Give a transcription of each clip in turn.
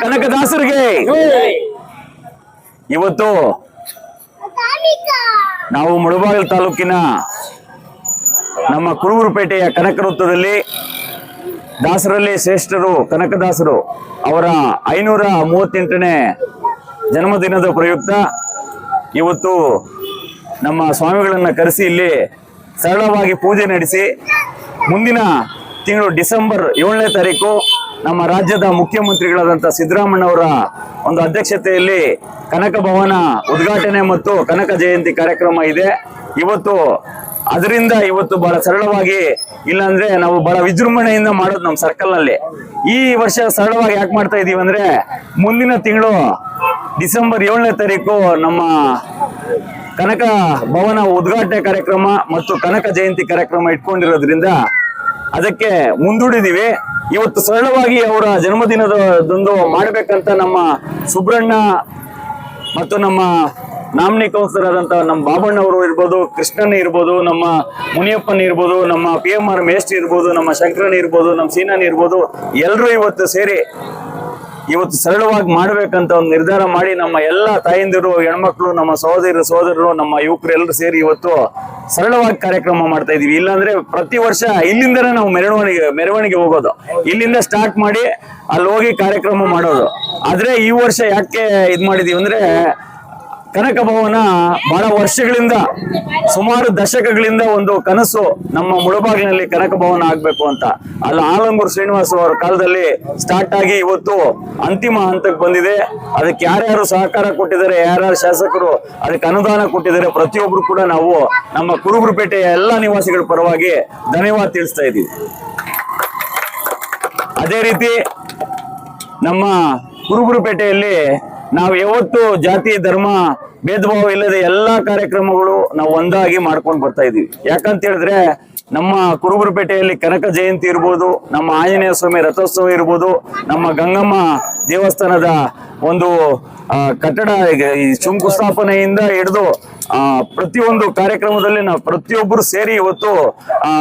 ಕನಕದಾಸರಿಗೆ. ಇವತ್ತು ನಾವು ಮುಳಬಾಗಿಲು ತಾಲೂಕಿನ ನಮ್ಮ ಕುರುಬುರುಪೇಟೆಯ ಕನಕ ವೃತ್ತದಲ್ಲಿ ದಾಸರಲ್ಲಿ ಶ್ರೇಷ್ಠರು ಕನಕದಾಸರು ಅವರ ಐನೂರ ಮೂವತ್ತೆಂಟನೇ ಜನ್ಮದಿನದ ಪ್ರಯುಕ್ತ ಇವತ್ತು ನಮ್ಮ ಸ್ವಾಮಿಗಳನ್ನ ಕರೆಸಿ ಇಲ್ಲಿ ಸರಳವಾಗಿ ಪೂಜೆ ನಡೆಸಿ ಮುಂದಿನ ತಿಂಗಳು ಡಿಸೆಂಬರ್ ಏಳನೇ ತಾರೀಕು ನಮ್ಮ ರಾಜ್ಯದ ಮುಖ್ಯಮಂತ್ರಿಗಳಾದಂಥ ಸಿದ್ದರಾಮಣ್ಣವರ ಒಂದು ಅಧ್ಯಕ್ಷತೆಯಲ್ಲಿ ಕನಕ ಭವನ ಉದ್ಘಾಟನೆ ಮತ್ತು ಕನಕ ಜಯಂತಿ ಕಾರ್ಯಕ್ರಮ ಇದೆ. ಇವತ್ತು ಅದರಿಂದ ಇವತ್ತು ಬಹಳ ಸರಳವಾಗಿ ಇಲ್ಲಾಂದ್ರೆ ನಾವು ಬಹಳ ವಿಜೃಂಭಣೆಯಿಂದ ಮಾಡೋದು ನಮ್ಮ ಸರ್ಕಲ್ನಲ್ಲಿ. ಈ ವರ್ಷ ಸರಳವಾಗಿ ಯಾಕೆ ಮಾಡ್ತಾ ಇದೀವಿ ಅಂದ್ರೆ ಮುಂದಿನ ತಿಂಗಳು ಡಿಸೆಂಬರ್ ಏಳನೇ ತಾರೀಕು ನಮ್ಮ ಕನಕ ಭವನ ಉದ್ಘಾಟನೆ ಕಾರ್ಯಕ್ರಮ ಮತ್ತು ಕನಕ ಜಯಂತಿ ಕಾರ್ಯಕ್ರಮ ಇಟ್ಕೊಂಡಿರೋದ್ರಿಂದ ಅದಕ್ಕೆ ಮುಂದೂಡಿದೀವಿ. ಇವತ್ತು ಸರಳವಾಗಿ ಅವರ ಜನ್ಮದಿನದಂದು ಮಾಡಬೇಕಂತ ನಮ್ಮ ಸುಬ್ರಣ್ಣ ಮತ್ತು ನಮ್ಮ ನಾಮಿನಿ ಕೌನ್ಸಿಲರ್ ಆದಂತ ನಮ್ಮ ಬಾಬಣ್ಣವರು ಇರ್ಬೋದು ಕೃಷ್ಣನ್ ಇರ್ಬೋದು, ನಮ್ಮ ಮುನಿಯಪ್ಪನ್ ಇರ್ಬೋದು, ನಮ್ಮ ಪಿ ಎಂ ಆರ್ ಮೇಸ್ಟ್ ಇರ್ಬೋದು, ನಮ್ಮ ಶಂಕರನ್ ಇರ್ಬೋದು, ನಮ್ಮ ಸೀನನ್ ಇರ್ಬೋದು ಎಲ್ಲರೂ ಇವತ್ತು ಸೇರಿ ಇವತ್ತು ಸರಳವಾಗಿ ಮಾಡ್ಬೇಕಂತ ಒಂದು ನಿರ್ಧಾರ ಮಾಡಿ ನಮ್ಮ ಎಲ್ಲ ತಾಯಂದಿರು, ಹೆಣ್ಮಕ್ಳು, ನಮ್ಮ ಸಹೋದರ ಸಹೋದರರು ನಮ್ಮ ಯುವಕರು ಎಲ್ಲರೂ ಸೇರಿ ಇವತ್ತು ಸರಳವಾಗಿ ಕಾರ್ಯಕ್ರಮ ಮಾಡ್ತಾ ಇದೀವಿ. ಇಲ್ಲಾಂದ್ರೆ ಪ್ರತಿ ವರ್ಷ ಇಲ್ಲಿಂದನೇ ನಾವು ಮೆರವಣಿಗೆ ಮೆರವಣಿಗೆ ಹೋಗೋದು. ಇಲ್ಲಿಂದ ಸ್ಟಾರ್ಟ್ ಮಾಡಿ ಅಲ್ಲಿ ಹೋಗಿ ಕಾರ್ಯಕ್ರಮ ಮಾಡೋದು. ಆದ್ರೆ ಈ ವರ್ಷ ಯಾಕೆ ಇದ್ ಮಾಡಿದೀವಿ ಅಂದ್ರೆ ಕನಕ ಭವನ ಬಹಳ ವರ್ಷಗಳಿಂದ, ಸುಮಾರು ದಶಕಗಳಿಂದ ಒಂದು ಕನಸು ನಮ್ಮ ಮುಳಬಾಗಿನಲ್ಲಿ ಕನಕ ಭವನ ಆಗ್ಬೇಕು ಅಂತ. ಅಲ್ಲಿ, ಆಲಂಗೂರು ಶ್ರೀನಿವಾಸ ಅವರ ಕಾಲದಲ್ಲಿ ಸ್ಟಾರ್ಟ್ ಆಗಿ ಇವತ್ತು ಅಂತಿಮ ಹಂತಕ್ಕೆ ಬಂದಿದೆ. ಅದಕ್ಕೆ ಯಾರ್ಯಾರು ಸಹಕಾರ ಕೊಟ್ಟಿದ್ದಾರೆ, ಯಾರ್ಯಾರು ಶಾಸಕರು ಅದಕ್ಕೆ ಅನುದಾನ ಕೊಟ್ಟಿದ್ದಾರೆ, ಪ್ರತಿಯೊಬ್ರು ಕೂಡ ನಾವು ನಮ್ಮ ಕುರುಬುರುಪೇಟೆಯ ಎಲ್ಲ ನಿವಾಸಿಗಳ ಪರವಾಗಿ ಧನ್ಯವಾದ ತಿಳಿಸ್ತಾ ಇದ್ದೀವಿ. ಅದೇ ರೀತಿ ನಮ್ಮ ಕುರುಬುರುಪೇಟೆಯಲ್ಲಿ ನಾವು ಯಾವತ್ತು ಜಾತಿ, ಧರ್ಮ ಭೇದ ಭಾವ ಇಲ್ಲದೆ ಎಲ್ಲಾ ಕಾರ್ಯಕ್ರಮಗಳು ನಾವು ಒಂದಾಗಿ ಮಾಡ್ಕೊಂಡು ಬರ್ತಾ ಇದೀವಿ. ಯಾಕಂತ ಹೇಳಿದ್ರೆ ನಮ್ಮ ಕುರುಬುರುಪೇಟೆಯಲ್ಲಿ ಕನಕ ಜಯಂತಿ ಇರ್ಬೋದು, ನಮ್ಮ ಆಂಜನೇಯ ಸ್ವಾಮಿ ರಥೋತ್ಸವ ಇರ್ಬೋದು, ನಮ್ಮ ಗಂಗಮ್ಮ ದೇವಸ್ಥಾನದ ಒಂದು ಕಟ್ಟಡ ಶಂಕುಸ್ಥಾಪನೆಯಿಂದ ಹಿಡಿದು ಪ್ರತಿಯೊಂದು ಕಾರ್ಯಕ್ರಮದಲ್ಲಿ ನಾವು ಪ್ರತಿಯೊಬ್ಬರು ಸೇರಿ ಇವತ್ತು, ಆ,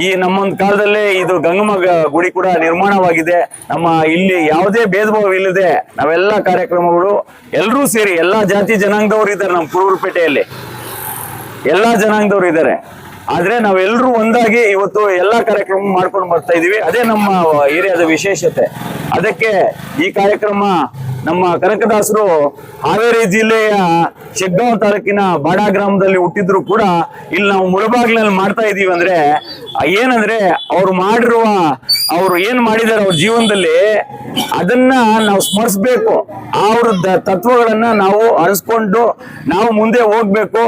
ಈ ನಮ್ಮೊಂದು ಕಾಲದಲ್ಲೇ ಇದು ಗಂಗಮ್ಮ ಗುಡಿ ಕೂಡ ನಿರ್ಮಾಣವಾಗಿದೆ. ನಮ್ಮ ಇಲ್ಲಿ ಯಾವುದೇ ಭೇದ ಭಾವ ಇಲ್ಲದೆ ನಾವೆಲ್ಲ ಕಾರ್ಯಕ್ರಮಗಳು ಎಲ್ಲರೂ ಸೇರಿ, ಎಲ್ಲಾ ಜಾತಿ ಜನಾಂಗದವರು ಇದ್ದಾರೆ ನಮ್ಮ ಕುರುಬುರುಪೇಟೆಯಲ್ಲಿ. ಎಲ್ಲಾ ಜನಾಂಗದವರು ಇದ್ದಾರೆ. ಆದ್ರೆ ನಾವೆಲ್ಲರೂ ಒಂದಾಗಿ ಇವತ್ತು ಎಲ್ಲಾ ಕಾರ್ಯಕ್ರಮ ಮಾಡ್ಕೊಂಡು ಬರ್ತಾ ಇದೀವಿ. ಅದೇ ನಮ್ಮ ಏರಿಯಾದ ವಿಶೇಷತೆ. ಅದಕ್ಕೆ ಈ ಕಾರ್ಯಕ್ರಮ ನಮ್ಮ ಕನಕದಾಸರು ಹಾವೇರಿ ಜಿಲ್ಲೆಯ ಶೆಗ್ಗಾಂವ್ ತಾಲೂಕಿನ ಬಾಡಾ ಗ್ರಾಮದಲ್ಲಿ ಹುಟ್ಟಿದ್ರು ಕೂಡ ಇಲ್ಲಿ ನಾವು ಮುಳಬಾಗ್ಲಲ್ಲಿ ಮಾಡ್ತಾ ಇದೀವಿ ಅಂದ್ರೆ, ಏನಂದ್ರೆ ಅವ್ರು ಮಾಡಿರುವ, ಅವ್ರು ಏನ್ ಮಾಡಿದಾರೆ ಅವ್ರ ಜೀವನದಲ್ಲಿ ಅದನ್ನ ನಾವು ಸ್ಮರಿಸ್ಬೇಕು. ಅವ್ರ ತತ್ವಗಳನ್ನ ನಾವು ಅನಿಸ್ಕೊಂಡು ನಾವು ಮುಂದೆ ಹೋಗ್ಬೇಕು.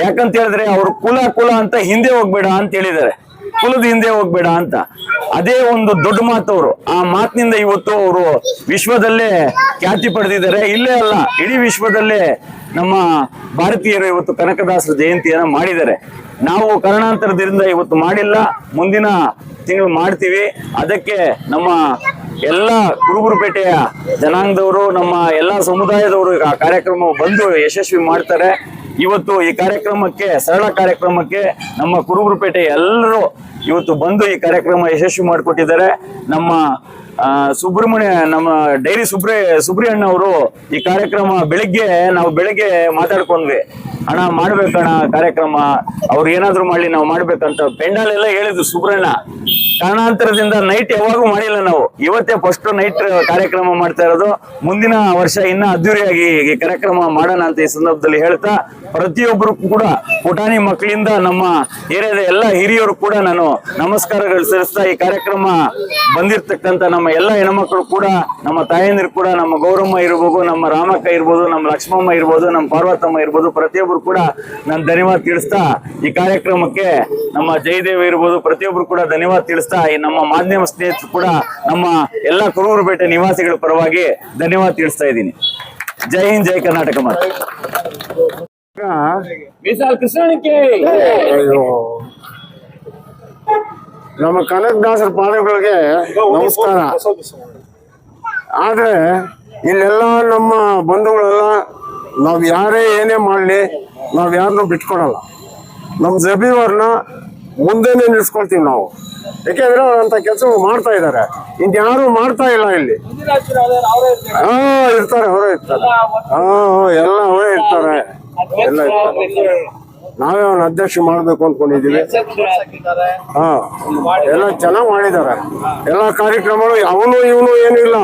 ಯಾಕಂತ ಹೇಳಿದ್ರೆ ಅವ್ರ ಕುಲ ಕುಲ ಅಂತ ಹಿಂದೆ ಹೋಗ್ಬೇಡ ಅಂತ ಹೇಳಿದ್ದಾರೆ. ಕುಲದ ಹಿಂದೆ ಹೋಗ್ಬೇಡ ಅಂತ. ಅದೇ ಒಂದು ದೊಡ್ಡ ಮಾತು ಅವರು. ಆ ಮಾತಿನಿಂದ ಇವತ್ತು ಅವರು ವಿಶ್ವದಲ್ಲೇ ಖ್ಯಾತಿ ಪಡೆದಿದ್ದಾರೆ. ಇಲ್ಲೇ ಅಲ್ಲ, ಇಡೀ ವಿಶ್ವದಲ್ಲೇ ನಮ್ಮ ಭಾರತೀಯರು ಇವತ್ತು ಕನಕದಾಸರ ಜಯಂತಿಯನ್ನ ಮಾಡಿದ್ದಾರೆ. ನಾವು ಕಾರಣಾಂತರದಿಂದ ಇವತ್ತು ಮಾಡಿಲ್ಲ. ಮುಂದಿನ ತಿಂಗಳು ಮಾಡ್ತೀವಿ. ಅದಕ್ಕೆ ನಮ್ಮ ಎಲ್ಲ ಕುರುಬುರುಪೇಟೆಯ ಜನಾಂಗದವರು, ನಮ್ಮ ಎಲ್ಲ ಸಮುದಾಯದವರು ಆ ಕಾರ್ಯಕ್ರಮ ಬಂದು ಯಶಸ್ವಿ ಮಾಡ್ತಾರೆ. ಇವತ್ತು ಈ ಕಾರ್ಯಕ್ರಮಕ್ಕೆ, ಸರಳ ಕಾರ್ಯಕ್ರಮಕ್ಕೆ ನಮ್ಮ ಕುರುಬ್ರುಪೇಟೆ ಎಲ್ಲರೂ ಇವತ್ತು ಬಂದು ಈ ಕಾರ್ಯಕ್ರಮ ಯಶಸ್ವಿ ಮಾಡಿಕೊಟ್ಟಿದ್ದಾರೆ. ನಮ್ಮ ಸುಬ್ರಹ್ಮಣ್ಯ, ನಮ್ಮ ಡೈರಿ ಸುಬ್ರೇ ಸುಬ್ರಿಯಣ್ಣ ಅವರು ಈ ಕಾರ್ಯಕ್ರಮ ಬೆಳಿಗ್ಗೆ ನಾವು ಬೆಳಿಗ್ಗೆ ಮಾತಾಡ್ಕೊಂಡ್ವಿ. ಅಣ್ಣ, ಮಾಡ್ಬೇಕಣ್ಣ ಕಾರ್ಯಕ್ರಮ. ಅವ್ರು ಏನಾದ್ರು ಮಾಡ್ಲಿ, ನಾವು ಮಾಡ್ಬೇಕಂತ ಪೆಂಡಾಲ್ ಎಲ್ಲ ಹೇಳಿದ್ರು ಸುಬ್ರಣ್ಣ. ಕಾರಣಾಂತರದಿಂದ ನೈಟ್ ಯಾವಾಗೂ ಮಾಡಿಲ್ಲ ನಾವು. ಇವತ್ತೇ ಫಸ್ಟ್ ನೈಟ್ ಕಾರ್ಯಕ್ರಮ ಮಾಡ್ತಾ ಇರೋದು. ಮುಂದಿನ ವರ್ಷ ಇನ್ನ ಅದ್ದೂರಿಯಾಗಿ ಈ ಕಾರ್ಯಕ್ರಮ ಮಾಡೋಣ ಅಂತ ಈ ಸಂದರ್ಭದಲ್ಲಿ ಹೇಳ್ತಾ, ಪ್ರತಿಯೊಬ್ಬರು ಕೂಡ ಪುಟಾಣಿ ಮಕ್ಕಳಿಂದ ನಮ್ಮ ಏರಿಯಾದ ಎಲ್ಲ ಹಿರಿಯರು ಕೂಡ ನಾನು ನಮಸ್ಕಾರಗಳು ಸಲ್ಲಿಸ್ತಾ ಈ ಕಾರ್ಯಕ್ರಮ ಬಂದಿರ್ತಕ್ಕಂಥ ನಮ್ಮ ಎಲ್ಲ ಹೆಣ್ಮಕ್ಳು ಕೂಡ ನಮ್ಮ ತಾಯಂದಿರು ಕೂಡ ನಮ್ಮ ಗೌರಮ್ಮ ಇರ್ಬೋದು ನಮ್ಮ ರಾಮಕ್ಕ ಇರ್ಬೋದು ನಮ್ಮ ಲಕ್ಷ್ಮಮ್ಮ ಇರ್ಬೋದು ನಮ್ಮ ಪಾರ್ವತಮ್ಮ ಇರ್ಬೋದು ಪ್ರತಿಯೊಬ್ಬರು ಕೂಡ ನಾನು ಧನ್ಯವಾದ ತಿಳಿಸ್ತಾ ಈ ಕಾರ್ಯಕ್ರಮಕ್ಕೆ ನಮ್ಮ ಜಯದೇವ ಇರ್ಬೋದು ಪ್ರತಿಯೊಬ್ಬರು ಕೂಡ ಧನ್ಯವಾದ ತಿಳಿಸ್ತಾ ಈ ನಮ್ಮ ಮಾಧ್ಯಮ ಸ್ನೇಹಿತರು ಕೂಡ ನಮ್ಮ ಎಲ್ಲ ಕುರುಬರುಪೇಟೆ ನಿವಾಸಿಗಳ ಪರವಾಗಿ ಧನ್ಯವಾದ ತಿಳಿಸ್ತಾ ಇದ್ದೀನಿ. ಜೈ ಹಿಂದ್ ಜೈ ಕರ್ನಾಟಕ ಮಾತು. ಮೀಸಾಲ್ ಕೃಷ್ಣನಿಗೆ ಅಯ್ಯೋ. ನಮ್ಮ ಕನಕದಾಸರ ಪಾದಗಳಿಗೆ ನಮಸ್ಕಾರ. ಆದರೆ ಇಲ್ಲೆಲ್ಲ ನಮ್ಮ ಬಂಧುಗಳೆಲ್ಲ ನಾವು ಯಾರೇ ಏನೇ ಮಾಡಲಿ ನಾವು ಯಾರನ್ನೂ ಬಿಟ್ಕೊಡಲ್ಲ. ನಮ್ಮ ಜಬೀವರ್ನ ಮುಂದೆನೆ ನಿಲ್ಸ್ಕೊಳ್ತೀವಿ ನಾವು. ಯಾಕೆಂದ್ರೆ ಅವ್ರಂತ ಕೆಲಸ ಮಾಡ್ತಾ ಇದ್ದಾರೆ. ಇನ್ಯಾರು ಮಾಡ್ತಾ ಇಲ್ಲ ಇಲ್ಲಿ. ಹಾ ಇರ್ತಾರೆ ಅವರೇ ಇರ್ತಾರೆ. ಹಾ ಎಲ್ಲ ಅವರೇ ಇರ್ತಾರೆ. ಎಲ್ಲ ಇರ್ತಾರೆ. ನಾವೇ ಅವ್ನ ಅಧ್ಯಕ್ಷ ಮಾಡ್ಬೇಕು ಅನ್ಕೊಂಡಿದೀವಿ. ಹಾ. ಎಲ್ಲ ಚೆನ್ನಾಗಿ ಮಾಡಿದ್ದಾರೆ ಎಲ್ಲ ಕಾರ್ಯಕ್ರಮಗಳು ಅವನು ಇವನು ಏನಿಲ್ಲ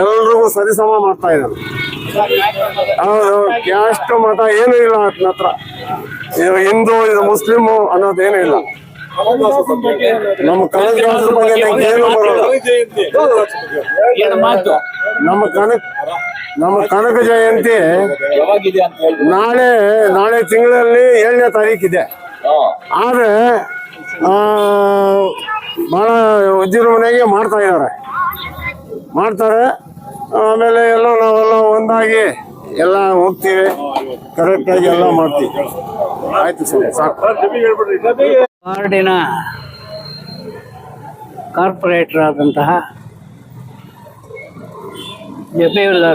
ಎಲ್ರಿಗೂ ಸರಿಸಮ ಮಾಡ್ತಾ ಇದ್ದಾನೆ ಹೌದು ಕ್ಯಾಸ್ಟ್ ಮತ ಏನೂ ಇಲ್ಲ ಆತನ ಹತ್ರ. ಇದು ಹಿಂದೂ ಇದು ಮುಸ್ಲಿಮು ಅನ್ನೋದೇನೂ ಇಲ್ಲ. ನಮ್ಮ ಕನಕದಾಸರ ಬಗ್ಗೆ ಏನು ಬರೋದು ನಮ್ಮ ಕನಕ ನಮ್ಮ ಕನಕ ಜಯಂತಿ ನಾಳೆ ನಾಳೆ ತಿಂಗಳಲ್ಲಿ ಏಳನೇ ತಾರೀಕಿದೆ ಆದರೆ ಭಾಳ ಬಹಳ ವಿಜೃಂಭಣೆಗೆ ಮಾಡ್ತಾ ಇದ್ದಾರೆ. ಮಾಡ್ತಾರೆ ಆಮೇಲೆ ಎಲ್ಲ ನಾವೆಲ್ಲ ಒಂದಾಗಿ ಎಲ್ಲ ಹೋಗ್ತೀವಿ. ಕರೆಕ್ಟಾಗಿ ಎಲ್ಲ ಮಾಡ್ತೀವಿ. ಆಯ್ತು ಸರ್ ವಾರ್ಡಿನ ಕಾರ್ಪೊರೇಟರ್ ಆದಂತಹ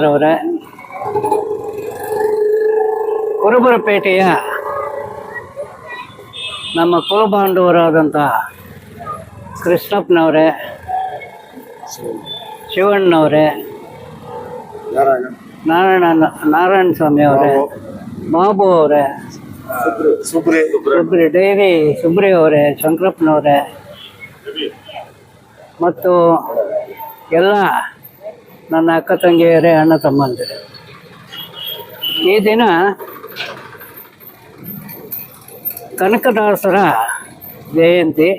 ಅವರೇ. ಕುರುಬರಪೇಟೆಯ ನಮ್ಮ ಕುಲಬಾಂಧವರಾದಂಥ ಕೃಷ್ಣಪ್ಪನವರೇ ಶಿವಣ್ಣನವರೇ ನಾರಾಯಣ ನಾರಾಯಣ ಸ್ವಾಮಿ ಅವರೇ, ಬಾಬು ಅವರೇ, ಸುಬ್ರಿ ಸುಬ್ರಿ ಡೈರಿ ಸುಬ್ರಿ ಅವರೇ, ಶಂಕರಪ್ಪನವರೇ, ಮತ್ತು ಎಲ್ಲ ನನ್ನ ಅಕ್ಕ ತಂಗಿಯರೇ ಅಣ್ಣ ತಮ್ಮಂದಿರು. ಈ ದಿನ ಕನಕದಾಸರ ಜಯಂತಿ.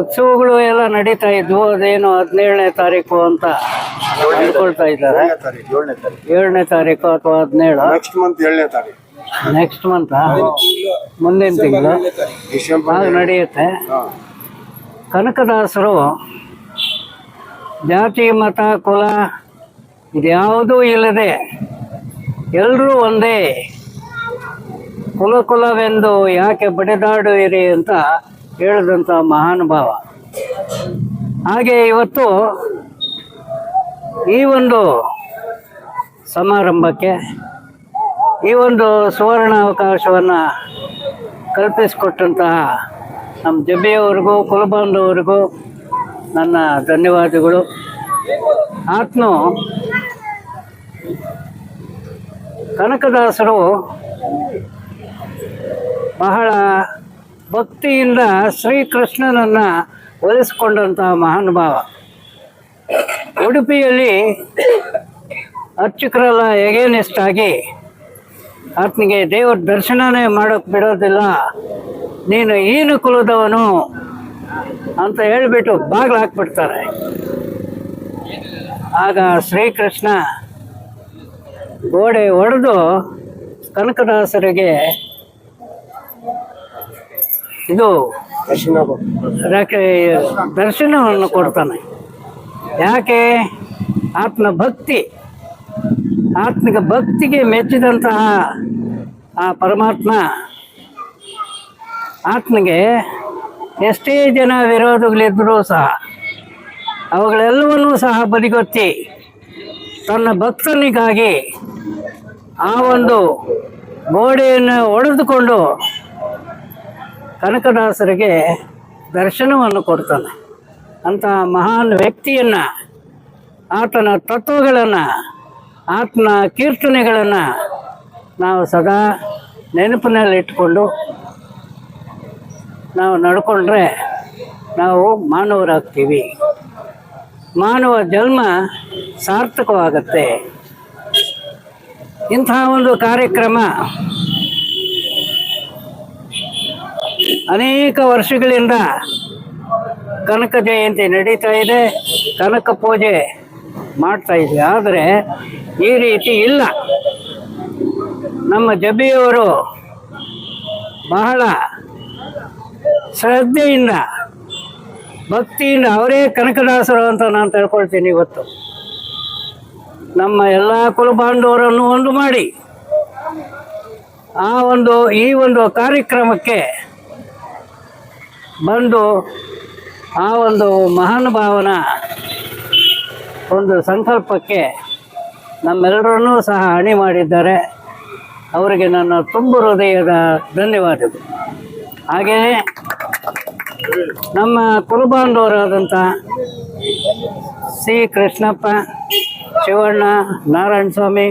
ಉತ್ಸವಗಳು ಎಲ್ಲ ನಡೀತಾ ಇದ್ವು. ಅದೇನು ಹದಿನೇಳನೇ ತಾರೀಕು ಅಂತ ಹೇಳ್ಕೊಳ್ತಾ ಇದ್ದಾರೆ. ಏಳನೇ ತಾರೀಕು ಅಥವಾ ಹದಿನೇಳು? ನೆಕ್ಸ್ಟ್ ಮಂತ್ ಏಳನೇ ತಾರೀಕು. ನೆಕ್ಸ್ಟ್ ಮಂತ್ ಮುಂದಿನ ತಿಂಗಳು? ಆಗ ನಡೆಯುತ್ತೆ. ಕನಕದಾಸರು ಜಾತಿ, ಮತ, ಕುಲ ಇದ್ಯಾವುದೂ ಇಲ್ಲದೆ ಎಲ್ಲರೂ ಒಂದೇ. ಕುಲ ಕುಲವೆಂದು ಯಾಕೆ ಬಡಿದಾಡುವಿರಿ ಅಂತ ಹೇಳಿದಂಥ ಮಹಾನುಭಾವ. ಹಾಗೆ ಇವತ್ತು ಈ ಒಂದು ಸಮಾರಂಭಕ್ಕೆ ಈ ಒಂದು ಸುವರ್ಣ ಅವಕಾಶವನ್ನು ಕಲ್ಪಿಸಿಕೊಟ್ಟಂತಹ ನಮ್ಮ ಜಬ್ಬಿಯವರಿಗೂ ಕುಲಬಾಂಧವರಿಗೂ ನನ್ನ ಧನ್ಯವಾದಗಳು. ಆತನು ಕನಕದಾಸರು ಬಹಳ ಭಕ್ತಿಯಿಂದ ಶ್ರೀಕೃಷ್ಣನನ್ನು ಒಲಿಸಿಕೊಂಡಂತಹ ಮಹಾನುಭಾವ. ಉಡುಪಿಯಲ್ಲಿ ಅರ್ಚಕರೆಲ್ಲ ಎಗೇನಿಸ್ಟ್ ಆಗಿ ಆತನಿಗೆ ದೇವರ ದರ್ಶನವೇ ಮಾಡೋಕೆ ಬಿಡೋದಿಲ್ಲ. ನೀನು ಏನು ಕುಲದವನು. ಅಂತ ಹೇಳಿಬಿಟ್ಟು ಬಾಗಿಲು ಹಾಕ್ಬಿಡ್ತಾರೆ. ಆಗ ಶ್ರೀಕೃಷ್ಣ ಗೋಡೆ ಒಡೆದು ಕನಕದಾಸರಿಗೆ ಇದು ದರ್ಶನವನ್ನು ಕೊಡ್ತಾನೆ. ಯಾಕೆ? ಆತ್ಮ ಭಕ್ತಿ ಆತ್ಮಿಕ ಭಕ್ತಿಗೆ ಮೆಚ್ಚಿದಂತಹ ಆ ಪರಮಾತ್ಮ ಆತ್ಮಗೆ ಎಷ್ಟೇ ಜನ ವಿರೋಧಗಳಿದ್ದರೂ ಸಹ ಅವುಗಳೆಲ್ಲವನ್ನೂ ಸಹ ಬದಿಗೊತ್ತಿ ತನ್ನ ಭಕ್ತನಿಗಾಗಿ ಆ ಒಂದು ಗೋಡೆಯನ್ನು ಒಡೆದುಕೊಂಡು ಕನಕದಾಸರಿಗೆ ದರ್ಶನವನ್ನು ಕೊಡ್ತಾನೆ. ಅಂತ ಮಹಾನ್ ವ್ಯಕ್ತಿಯನ್ನು, ಆತನ ತತ್ವಗಳನ್ನು ಆತನ ಕೀರ್ತನೆಗಳನ್ನು ನಾವು ಸದಾ ನೆನಪಿನಲ್ಲಿಟ್ಕೊಂಡು ನಾವು ನಡ್ಕೊಂಡ್ರೆ ನಾವು ಮಾನವರಾಗ್ತೀವಿ. ಮಾನವ ಜನ್ಮ ಸಾರ್ಥಕವಾಗತ್ತೆ. ಇಂತಹ ಒಂದು ಕಾರ್ಯಕ್ರಮ ಅನೇಕ ವರ್ಷಗಳಿಂದ ಕನಕ ಜಯಂತಿ ನಡೀತಾ ಇದೆ. ಕನಕ ಪೂಜೆ ಮಾಡ್ತಾ ಇದೆ ಆದರೆ ಈ ರೀತಿ ಇಲ್ಲ. ನಮ್ಮ ಜಬ್ಬಿಯವರು ಬಹಳ ಶ್ರದ್ಧೆಯಿಂದ ಭಕ್ತಿಯಿಂದ ಅವರೇ ಕನಕದಾಸರು ಅಂತ ನಾನು ತಿಳ್ಕೊಳ್ತೀನಿ ಇವತ್ತು. ನಮ್ಮ ಎಲ್ಲ ಕುಲಬಾಂಧವರನ್ನು ಒಂದು ಮಾಡಿ, ಆ ಒಂದು, ಈ ಒಂದು ಕಾರ್ಯಕ್ರಮಕ್ಕೆ ಬಂದು, ಆ ಒಂದು ಮಹಾನುಭಾವನ ಒಂದು ಸಂಕಲ್ಪಕ್ಕೆ ನಮ್ಮೆಲ್ಲರನ್ನೂ ಸಹ ಹಣಿ ಮಾಡಿದ್ದಾರೆ. ಅವರಿಗೆ ನನ್ನ ತುಂಬ ಹೃದಯದ ಧನ್ಯವಾದಗಳು. ಹಾಗೆಯೇ ನಮ್ಮ ಕುರುಬಾಂಧವರಾದಂಥ ಸಿ ಕೃಷ್ಣಪ್ಪ ಶಿವಣ್ಣ ನಾರಾಯಣ ಸ್ವಾಮಿ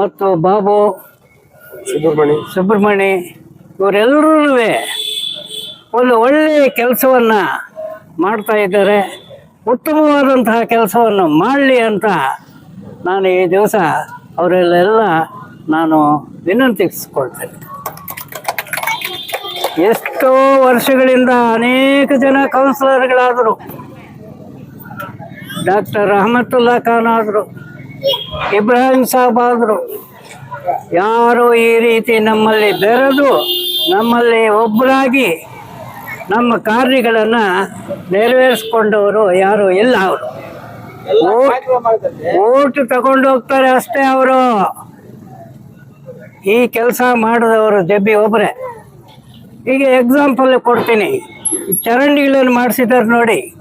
ಮತ್ತು ಬಾಬು ಸುಬ್ರಹ್ಮಣಿ ಸುಬ್ರಹ್ಮಣಿ ಇವರೆಲ್ಲರೂ ಒಂದು ಒಳ್ಳೆಯ ಕೆಲಸವನ್ನು ಮಾಡ್ತಾ ಇದ್ದಾರೆ. ಉತ್ತಮವಾದಂತಹ ಕೆಲಸವನ್ನು ಮಾಡಲಿ ಅಂತ ನಾನು ಈ ದಿವಸ ಅವರಲ್ಲೆಲ್ಲ ನಾನು ವಿನಂತಿಸ್ಕೊಳ್ತೇನೆ. ಎಷ್ಟೋ ವರ್ಷಗಳಿಂದ ಅನೇಕ ಜನ ಕೌನ್ಸಿಲರ್ಗಳಾದರು ಡಾಕ್ಟರ್ ರಹಮತುಲ್ಲಾ ಖಾನ್ ಆದರು ಇಬ್ರಾಹಿಂ ಸಾಬ್ ಆದರು. ಯಾರು ಈ ರೀತಿ ನಮ್ಮಲ್ಲಿ ಬೆರೆದು ನಮ್ಮಲ್ಲಿ ಒಬ್ಬರಾಗಿ ನಮ್ಮ ಕಾರ್ಯಗಳನ್ನು ನೆರವೇರಿಸ್ಕೊಂಡವರು ಯಾರು ಇಲ್ಲ ಅವರು. ಓಟ್ ತಗೊಂಡು ಹೋಗ್ತಾರೆ ಅಷ್ಟೇ ಅವರು. ಈ ಕೆಲಸ ಮಾಡಿದವರು ಜಬ್ಬಿ ಒಬ್ಬರೇ ಈಗ ಎಕ್ಸಾಂಪಲ್ ಕೊಡ್ತೀನಿ. ಚರಂಡಿಗಳನ್ನು ಮಾಡಿಸಿದ್ದಾರೆ ನೋಡಿ.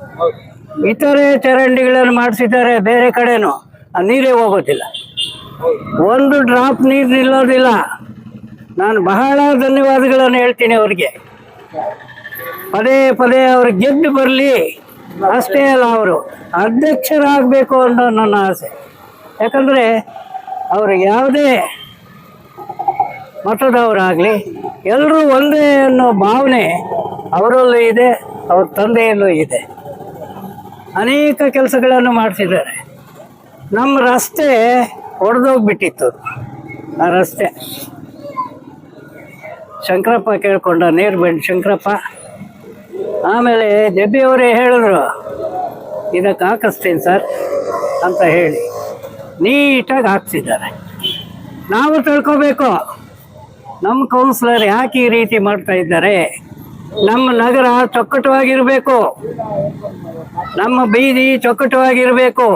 ಇತರೆ ಚರಂಡಿಗಳನ್ನು ಮಾಡಿಸಿದ್ದಾರೆ ಬೇರೆ ಕಡೆನೂ. ಆ ನೀರೇ ಹೋಗೋದಿಲ್ಲ. ಒಂದು ಡ್ರಾಪ್ ನೀರು ನಿಲ್ಲೋದಿಲ್ಲ. ನಾನು ಬಹಳ ಧನ್ಯವಾದಗಳನ್ನು ಹೇಳ್ತೀನಿ ಅವ್ರಿಗೆ. ಪದೇ ಪದೇ ಅವ್ರು ಗೆದ್ದು ಬರಲಿ. ಅಷ್ಟೇ ಅಲ್ಲ ಅವರು. ಅಧ್ಯಕ್ಷರಾಗಬೇಕು ಅನ್ನೋ ನನ್ನ ಆಸೆ. ಯಾಕಂದರೆ ಅವರು ಯಾವುದೇ ಮತದವರಾಗಲಿ ಎಲ್ಲರೂ ಒಂದೇ ಅನ್ನೋ ಭಾವನೆ ಅವರಲ್ಲೂ ಇದೆ, ಅವ್ರ ತಂದೆಯಲ್ಲೂ ಇದೆ. ಅನೇಕ ಕೆಲಸಗಳನ್ನು ಮಾಡ್ತಿದ್ದಾರೆ. ನಮ್ಮ ರಸ್ತೆ ಒಡೆದೋಗ್ಬಿಟ್ಟಿತ್ತು. ಆ ರಸ್ತೆ. ಶಂಕರಪ್ಪ ಕೇಳ್ಕೊಂಡ, ನೀರು ಶಂಕರಪ್ಪ. ಆಮೇಲೆ ಅವರೇ ಹೇಳಿದ್ರು, ಇದಕ್ಕೆ ಹಾಕಿಸ್ತೀನಿ ಸರ್ ಅಂತ ಹೇಳಿ. ನೀಟಾಗಿ ಹಾಕ್ಸಿದ್ದಾರೆ. ನಾವು ತಿಳ್ಕೋಬೇಕು. ನಮ್ಮ ಕೌನ್ಸಿಲರ್ ಯಾಕೆ ಈ ರೀತಿ ಮಾಡ್ತಾ ಇದ್ದಾರೆ? ನಮ್ಮ ನಗರ ಚೊಕ್ಕಟವಾಗಿರಬೇಕು. ನಮ್ಮ ಬೀದಿ ಚೊಕ್ಕಟವಾಗಿರಬೇಕು.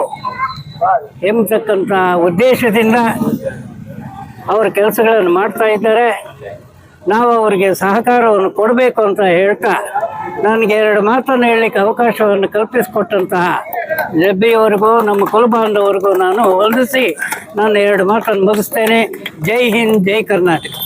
ಎಂಬತಕ್ಕಂಥ ಉದ್ದೇಶದಿಂದ ಅವರ ಕೆಲಸಗಳನ್ನು ಮಾಡ್ತಾ ಇದ್ದಾರೆ. ನಾವು ಅವರಿಗೆ ಸಹಕಾರವನ್ನು ಕೊಡಬೇಕು ಅಂತ ಹೇಳ್ತಾ ನನಗೆ ಎರಡು ಮಾತನ್ನು ಹೇಳಲಿಕ್ಕೆ ಅವಕಾಶವನ್ನು ಕಲ್ಪಿಸಿಕೊಟ್ಟಂತಹ ಜಬ್ಬಿಯವರೆಗೂ ನಮ್ಮ ಕುಲಬಾಂಧವರೆಗೂ ನಾನು ವಂದಿಸಿ ನಾನು ಎರಡು ಮಾತನ್ನು ಮುಗಿಸ್ತೇನೆ. ಜೈ ಹಿಂದ್, ಜೈ ಕರ್ನಾಟಕ.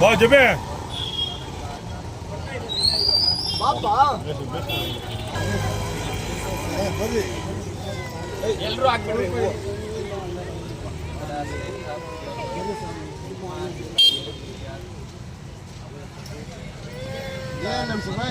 와, 제배. ಬಾಪಾ ಎಲ್ಲರೂ ಹಾಕ್ಬಿಡ್ರಿ ಏನ್ ನಮ್ಮ ಸುಮ್ಮನೆ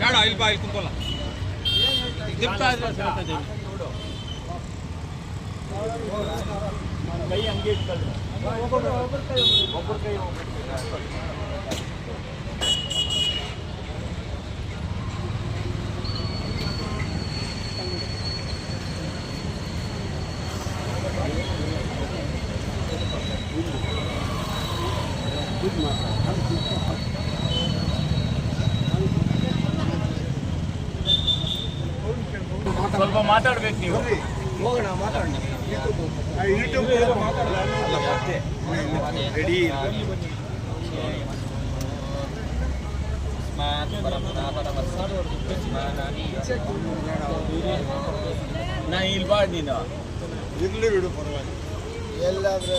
ಬೇಡ ಇಲ್ಲಿ ಬಾ ಇಲ್ಲಿ ಕುಂತ್ಕೊಳ್ಳ. ತಿಪ್ತಾ ಇದ್ರೆ ನೋಡು ಕೈ ಹಂಗೆ ಇಟ್ಕೊಳ್ಳಿ. ಒಬ್ಬರ ಕೈ ಸ್ವಲ್ಪ ಮಾತಾಡ್ಬೇಕು ನೀವು. ನಾ ಇಲ್ಲಿ ಬಾಳ್ ನೀನು ಇರ್ಲಿ ಬಿಡು ಪರವಾಗಿಲ್ಲ. ಎಲ್ಲಾದ್ರೆ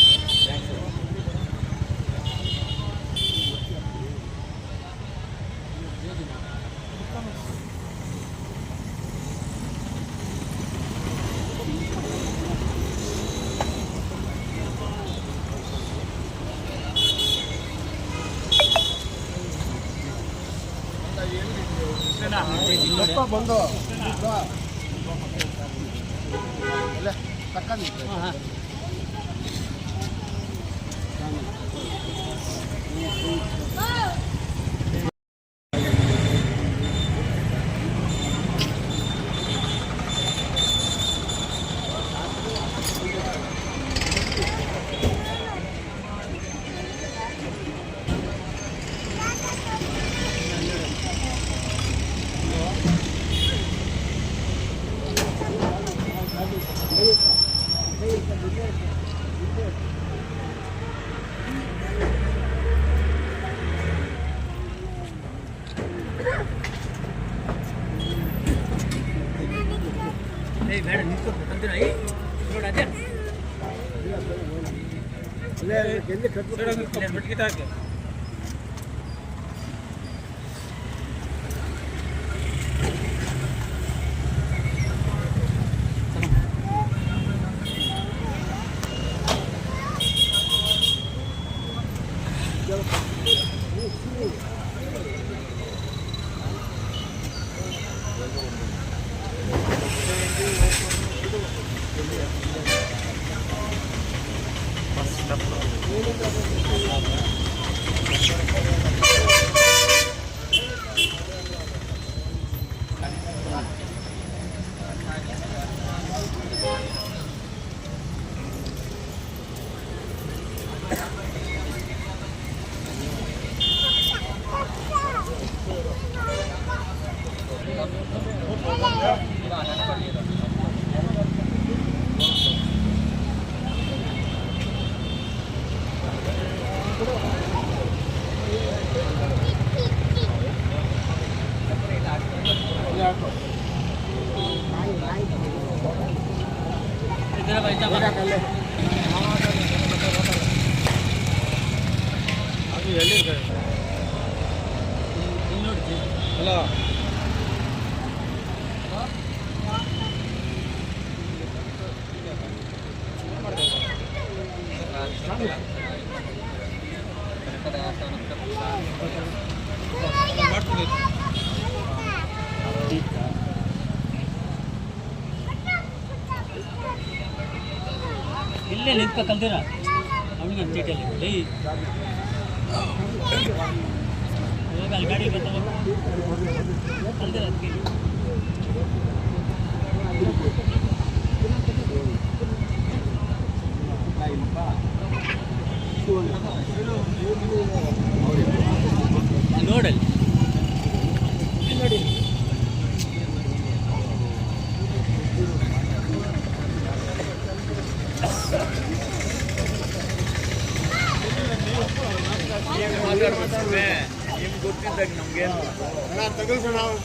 ಬಂದು ಇಲ್ಲೇ ભાઈ ಕಲ್ದಿರ ಅವನಿಗೆ ಚೀಟಿಯಲ್ಲಿ ಏಯ್ ಹೋಗಿ ಅಲ್ಲಿ ಗಾಡಿ ಬರ್ತಾವ ಕಲ್ದಿರ ಅದಕ್ಕೆ ನೋಡಲ್ಲಿ ನಿಮ್ಗೆ తగులుకున్నావు